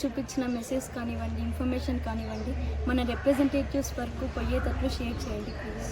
చూపించిన మెసేజ్ కానివ్వండి ఇన్ఫర్మేషన్ కానివ్వండి మన రిప్రజెంటేటివ్స్ వరకు పోయేటట్లు షేర్ చేయండి ప్లీజ్